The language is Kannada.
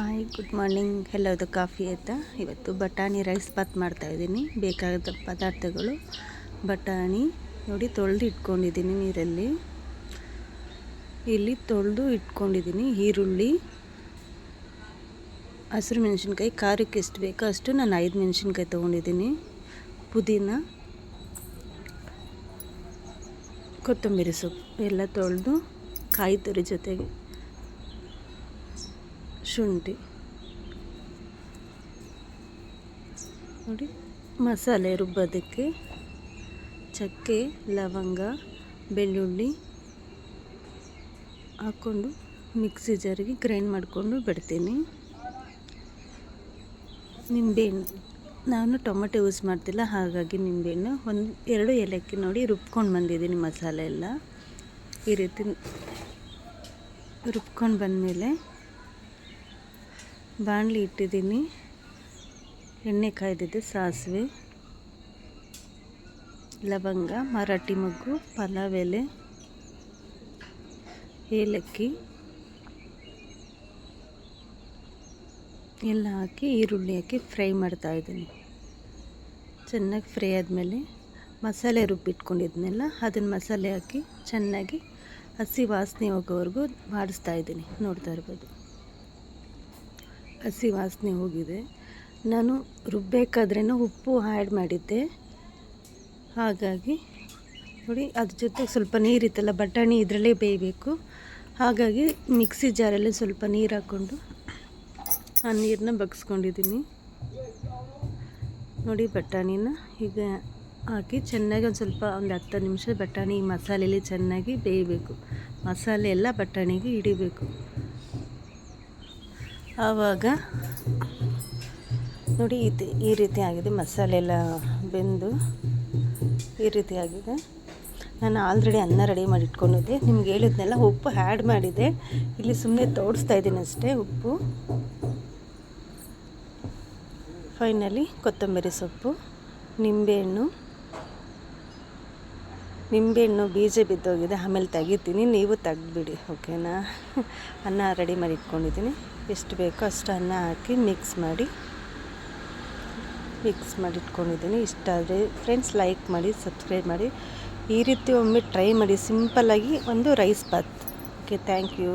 ಹಾಯ್ ಗುಡ್ ಮಾರ್ನಿಂಗ್ ಎಲ್ಲದು ಕಾಫಿ ಆಯಿತಾ ಇವತ್ತು ಬಟಾಣಿ ರೈಸ್ ಬಾತ್ ಮಾಡ್ತಾಯಿದ್ದೀನಿ ಬೇಕಾದ ಪದಾರ್ಥಗಳು. ಬಟಾಣಿ ನೋಡಿ ತೊಳೆದು ಇಟ್ಕೊಂಡಿದ್ದೀನಿ ನೀರಲ್ಲಿ. ಇಲ್ಲಿ ತೊಳೆದು ಇಟ್ಕೊಂಡಿದ್ದೀನಿ ಈರುಳ್ಳಿ. ಹಸಿರು ಮೆಣಸಿನ್ಕಾಯಿ, ಖಾರಕ್ಕೆ ಎಷ್ಟು ಬೇಕೋ ಅಷ್ಟು ನಾನು ಐದು ಮೆಣಸಿನ್ಕಾಯಿ ತೊಗೊಂಡಿದ್ದೀನಿ. ಪುದೀನ, ಕೊತ್ತಂಬರಿ ಸೊಪ್ಪು ಎಲ್ಲ ತೊಳೆದು ಕಾಯಿ ತುರಿ ಜೊತೆಗೆ ಶುಂಠಿ ನೋಡಿ, ಮಸಾಲೆ ರುಬ್ಬೋದಕ್ಕೆ ಚಕ್ಕೆ, ಲವಂಗ, ಬೆಳ್ಳುಳ್ಳಿ ಹಾಕ್ಕೊಂಡು ಮಿಕ್ಸಿ ಜಾರಿಗೆ ಗ್ರೈಂಡ್ ಮಾಡಿಕೊಂಡು ಬಿಡ್ತೀನಿ. ನಿಂಬೆಹಣ್ಣು, ನಾನು ಟೊಮೆಟೊ ಯೂಸ್ ಮಾಡ್ತಿಲ್ಲ, ಹಾಗಾಗಿ ನಿಂಬೆಹಣ್ಣು ಒಂದು ಎರಡು ಏಲಕ್ಕಿ ನೋಡಿ ರುಬ್ಕೊಂಡು ಬಂದಿದ್ದೀನಿ ಮಸಾಲೆ ಎಲ್ಲ. ಈ ರೀತಿ ರುಬ್ಕೊಂಡು ಬಂದಮೇಲೆ ಬಾಣಲಿ ಇಟ್ಟಿದ್ದೀನಿ. ಎಣ್ಣೆ ಕಾಯ್ದಿದೆ, ಸಾಸಿವೆ, ಲವಂಗ, ಮರಾಠಿ ಮೊಗ್ಗು, ಪಲಾವ್ ಎಲೆ, ಏಲಕ್ಕಿ, ಎಲ್ಲ ಹಾಕಿ, ಈರುಳ್ಳಿ ಹಾಕಿ ಫ್ರೈ ಮಾಡ್ತಾಯಿದ್ದೀನಿ ಚೆನ್ನಾಗಿ ಫ್ರೈ ಆದಮೇಲೆ ಮಸಾಲೆ ರುಬ್ಬಿಟ್ಕೊಂಡಿದ್ನೆಲ್ಲ ಅದನ್ನು ಮಸಾಲೆ ಹಾಕಿ ಚೆನ್ನಾಗಿ ಹಸಿ ವಾಸನೆ ಹೋಗೋವರೆಗೂ ಮಾಡಿಸ್ತಾ ಇದ್ದೀನಿ. ನೋಡ್ತಾ ಇರ್ಬೋದು. ಹಸಿ ವಾಸನೆ ಹೋಗಿದೆ. ನಾನು ರುಬ್ಬೇಕಾದ್ರೆ ಉಪ್ಪು ಆ್ಯಡ್ ಮಾಡಿದ್ದೆ. ಹಾಗಾಗಿ ನೋಡಿ, ಅದ್ರ ಜೊತೆಗೆ ಸ್ವಲ್ಪ ನೀರಿತ್ತಲ್ಲ ಬಟಾಣಿ ಇದರಲ್ಲೇ ಬೇಯಬೇಕು. ಹಾಗಾಗಿ ಮಿಕ್ಸಿ ಜಾರಲ್ಲಿ ಸ್ವಲ್ಪ ನೀರು ಹಾಕ್ಕೊಂಡು ಆ ನೀರನ್ನ ಬಗ್ಸ್ಕೊಂಡಿದ್ದೀನಿ. ನೋಡಿ, ಬಟಾಣಿನ ಈಗ ಹಾಕಿ ಚೆನ್ನಾಗಿ ಒಂದು ಸ್ವಲ್ಪ ಒಂದು ಹತ್ತು ನಿಮಿಷ ಬಟಾಣಿ ಮಸಾಲೆಯಲ್ಲಿ ಚೆನ್ನಾಗಿ ಬೇಯಬೇಕು. ಮಸಾಲೆ ಎಲ್ಲ ಬಟಾಣಿಗೆ ಹಿಡಿಬೇಕು. ಆವಾಗ ನೋಡಿ ಇದು ಈ ರೀತಿ ಆಗಿದೆ. ಮಸಾಲೆ ಎಲ್ಲ ಬೆಂದು ಈ ರೀತಿ ಆಗಿದೆ. ನಾನು ಆಲ್ರೆಡಿ ಅನ್ನ ರೆಡಿ ಮಾಡಿ ಇಟ್ಕೊಂಡಿದ್ದೆ ನಿಮ್ಗೆ ಹೇಳಿದ್ನೆಲ್ಲ, ಉಪ್ಪು ಆ್ಯಡ್ ಮಾಡಿದೆ ಇಲ್ಲಿ ಸುಮ್ಮನೆ ತೋಡಿಸ್ತಾ ಇದ್ದೀನಿ ಅಷ್ಟೇ ಉಪ್ಪು. ಫೈನಲಿ ಕೊತ್ತಂಬರಿ ಸೊಪ್ಪು, ನಿಂಬೆಹಣ್ಣು. ನಿಂಬೆಹಣ್ಣು ಬೀಜ ಬಿದ್ದೋಗಿದೆ, ಆಮೇಲೆ ತೆಗಿತೀನಿ. ನೀವು ತೆಗ್ದುಬಿಡಿ, ಓಕೆನಾ? ಅನ್ನ ರೆಡಿ ಮಾಡಿ ಇಟ್ಕೊಂಡಿದ್ದೀನಿ. ಎಷ್ಟು ಬೇಕೋ ಅಷ್ಟು ಅನ್ನ ಹಾಕಿ ಮಿಕ್ಸ್ ಮಾಡಿ ಮಿಕ್ಸ್ ಮಾಡಿ ಇಟ್ಕೊಂಡಿದ್ದೀನಿ. ಇಷ್ಟ ಆದರೆ ಫ್ರೆಂಡ್ಸ್ ಲೈಕ್ ಮಾಡಿ ಸಬ್ಸ್ಕ್ರೈಬ್ ಮಾಡಿ. ಈ ರೀತಿ ಒಮ್ಮೆ ಟ್ರೈ ಮಾಡಿ ಸಿಂಪಲ್ಲಾಗಿ ಒಂದು rice bath okay thank you